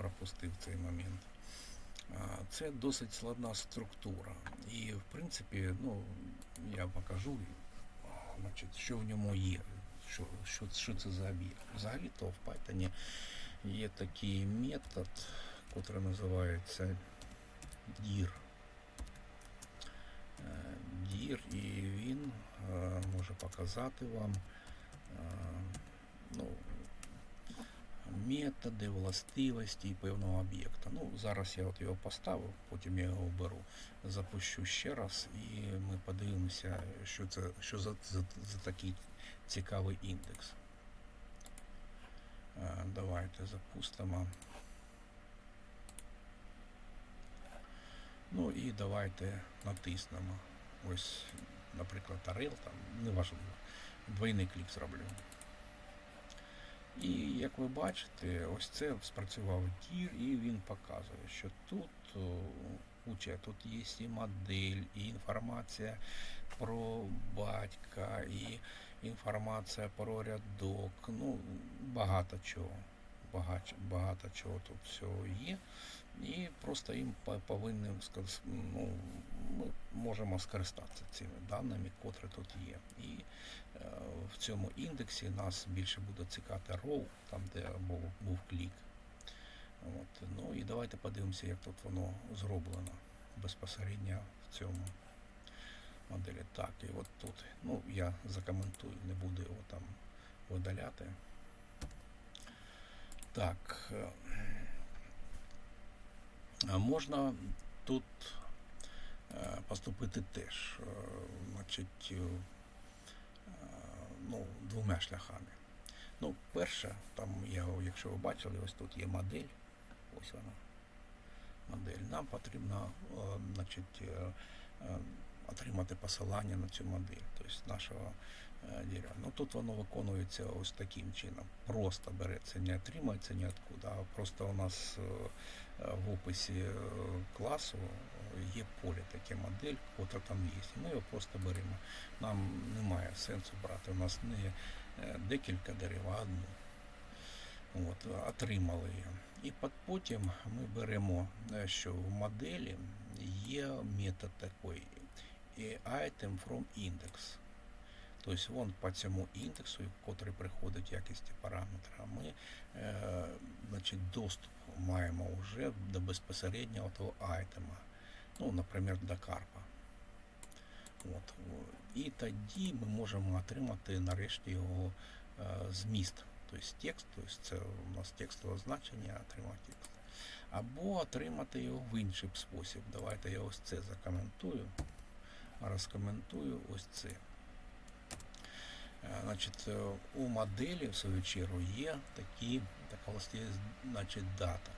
пропустив цей момент. Це досить складна структура. І, в принципі, ну, я покажу, значить, що в ньому є, що, що, що це за об'єкт. Взагалі-то в Python є такий метод, який називається dir. Е, dir, і він е, може показати вам е, ну, методи, властивості певного об'єкта. Ну, зараз я от його поставив, потім я його оберу, запущу ще раз і ми подивимося, що це що за, за, за такий цікавий індекс. Е, Давайте запустимо. Ну і давайте натиснемо. Ось, наприклад, Arel, там, неважливо. Двойний клік зроблю. І як ви бачите, ось це спрацював тір, і він показує, що тут куча, тут є і модель, і інформація про батька, і інформація про рядок. Ну, багато чого. Багато, багато чого тут всього є. І просто їм по- повинні ну, ми можемо скористатися цими даними, котрі тут є. І е, в цьому індексі нас більше буде цікати row, там де був, був клік. От. Ну і давайте подивимося, як тут воно зроблено безпосередньо в цьому моделі. Так, і от тут. Ну, я закоментую, не буду його там видаляти. Так. е, Можна тут е, поступити теж, е, значить, ну, двома шляхами. Ну, перше, там я, якщо ви бачили, ось тут є модель. Ось вона. Модель. Нам потрібно значить, отримати посилання на цю модель, тобто нашого дерева. Ну тут воно виконується ось таким чином. Просто береться, не отримується ніоткуда, а просто у нас е, е, в описі е, класу є поле таке модель, котра там є. Ми його просто беремо. Нам немає сенсу брати. У нас не е, декілька дерев, а одну. От, отримали її. І пот- потім ми беремо, е, що в моделі є метод такий item from index. Тобто вон по цьому індексу, котрий приходить в якості параметра, ми е, значить, доступ маємо вже до безпосереднього того айтема. Ну, наприклад, до карпа. От. І тоді ми можемо отримати нарешті його е, зміст. Тобто текст, тобто це у нас текстове значення, отримати текст. Або отримати його в інший спосіб. Давайте я ось це закоментую. Розкоментую ось це. Е, Значить, е, у моделі, в свою чергу, є такі, така властивість, значить, дата.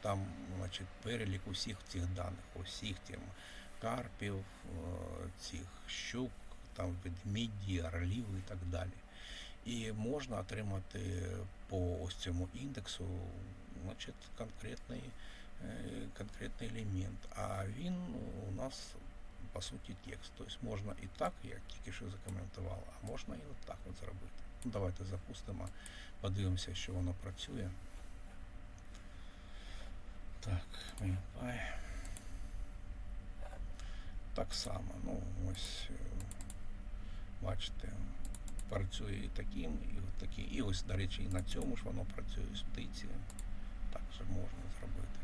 Там значить, перелік усіх цих даних, усіх тим карпів, е, цих щук, там ведмеді, орлів і так далі. І можна отримати по ось цьому індексу значить, конкретний, конкретний елемент. А він у нас по суті текст. Тобто можна і так, як тільки що закоментував, а можна і от так от зробити. Ну, давайте запустимо, подивимося, що воно працює. Так, MyPy. Так само, ну ось е, бачите, працює і таким, і от таким. І ось, до речі, і на цьому ж воно працює з птиці. Так же можна зробити.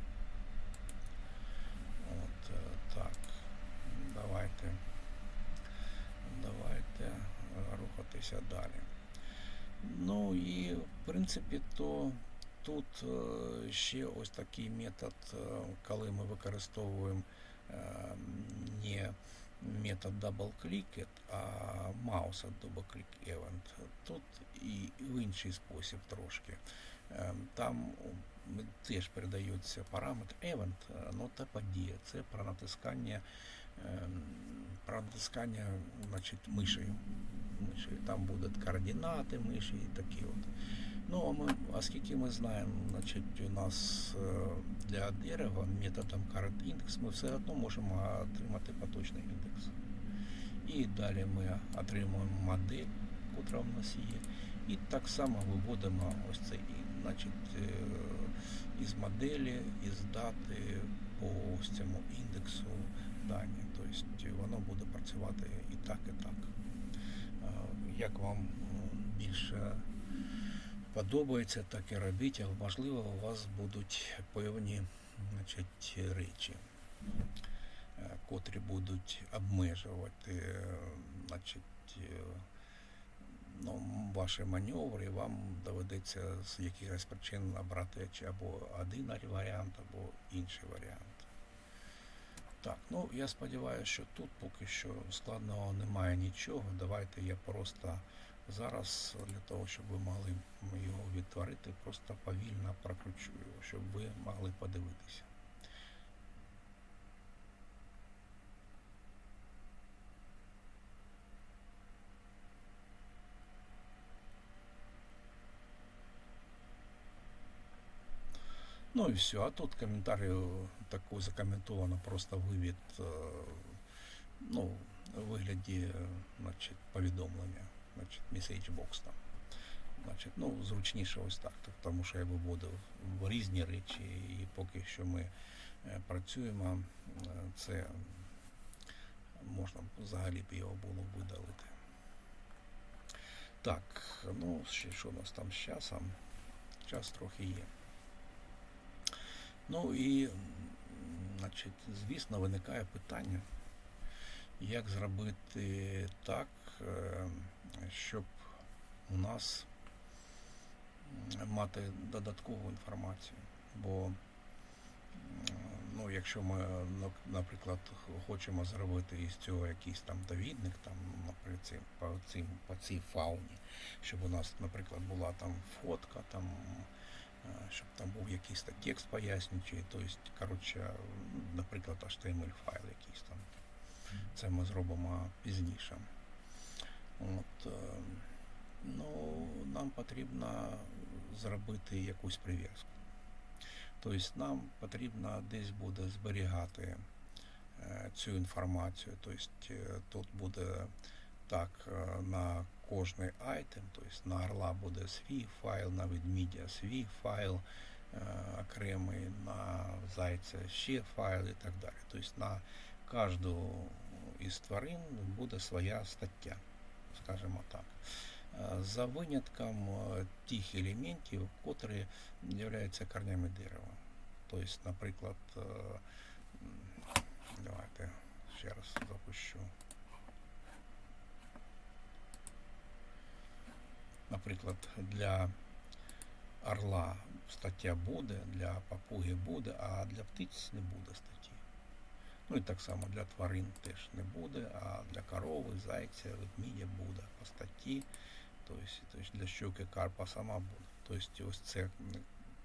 От е, так. Давайте. Давайте е, рухатися далі. Ну і в принципі то тут е, ще ось такий метод, е, коли ми використовуємо е, не метод double click, а mouse double click event. Тут і в інший спосіб трошки. Там теж передаються параметр event, е, ну та подія. Це про натискання, про натискання значить, мишею. Там будуть координати миші і такі от. Ну, а ми, оскільки ми знаємо, значить, у нас е, для дерева методом current index ми все одно можемо отримати поточний індекс. І далі ми отримуємо модель, котра в нас є. І так само виводимо ось цей значить, із моделі, із дати по ось цьому індексу дані. Тобто воно буде працювати і так, і так. Е, Як вам більше подобається, так і робіть, а можливо, у вас будуть певні значить, речі, е, котрі будуть обмежувати е, значить, е, ну, ваші маневри, і вам доведеться з якихось причин обрати або один варіант, або інший варіант. Так, ну я сподіваюся, що тут поки що складного немає нічого. Давайте я просто зараз для того, щоб ви могли його відтворити, просто повільно прокручу його, щоб ви могли подивитися. Ну і все. А тут коментарію таку закоментовано просто вивід, е, ну, у вигляді, е, значить, повідомлення, значить, message box там. Значить, ну, зручніше ось так, тому що я виводив в різні речі, і поки що ми е, працюємо, е, це можна взагалі б його було видалити. Так, ну, ще що у нас там з часом? Час трохи є. Ну і, значить, звісно, виникає питання, як зробити так, е, щоб у нас мати додаткову інформацію. Бо, ну, якщо ми, наприклад, хочемо зробити із цього якийсь там довідник, там, наприклад, по, цим, по цій фауні, щоб у нас, наприклад, була там фотка, там е, щоб там був якийсь так текст пояснюючий, тобто, коротше, наприклад, HTML файл якийсь там. Це ми зробимо пізніше. От, е, ну, нам потрібно зробити якусь прив'язку. Тобто нам потрібно десь буде зберігати е, цю інформацію. Тобто е, тут буде так на кожний айтем, тобто на орла буде свій файл, на ведмідя свій файл окремий, на зайця ще файл і так далі. Тобто на кожну із тварин буде своя стаття, скажімо так. Е, За винятком е, тих елементів, котрі являються корнями дерева. Тобто, наприклад, е, давайте ще раз запущу. Наприклад, для орла стаття буде, для папуги буде, а для птиць не буде статті. Ну і так само для тварин теж не буде, а для корови, зайця, ведмідя буде по статті. Тобто, тобто для щуки карпа сама буде. Тобто ось це м,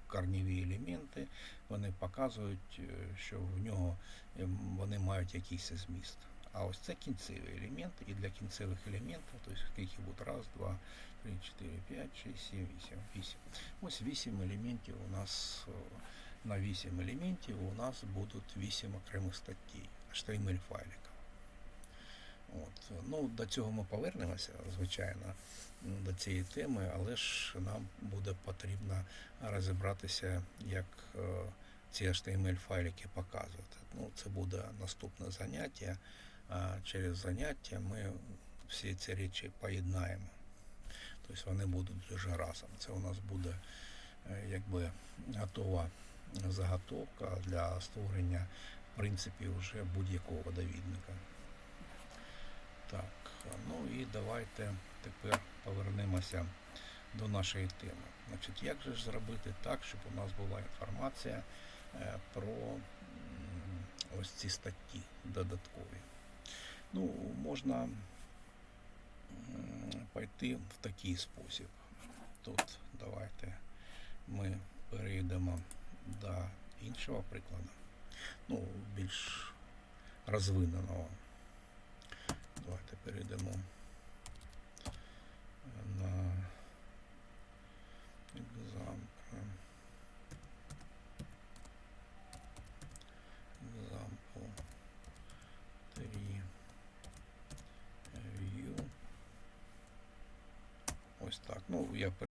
корневі елементи, вони показують, е, що в нього ем, вони мають якийсь зміст. А ось це кінцеві елементи, і для кінцевих елементів, тобто скільки буде раз, два, три, чотири, п'ять, шість, сім, вісім, вісім. Ось вісім елементів у нас о, на вісім елементів у нас будуть вісім окремих статей HTML файликів. От. Ну, до цього ми повернемося, звичайно, до цієї теми, але ж нам буде потрібно розібратися, як е, ці HTML файлики показувати. Ну, це буде наступне заняття. А через заняття ми всі ці речі поєднаємо. Тобто вони будуть вже разом. Це у нас буде е, якби готова заготовка для створення, в принципі, вже будь-якого довідника. Так, ну і давайте тепер повернемося до нашої теми. Значить, як же ж зробити так, щоб у нас була інформація е, про ось ці статті додаткові? Ну, можна пойти в такий спосіб. Тут давайте ми перейдемо до іншого прикладу, ну, більш розвиненого. Давайте перейдемо на екзампл. Example 3 view. Ось так. Ну, я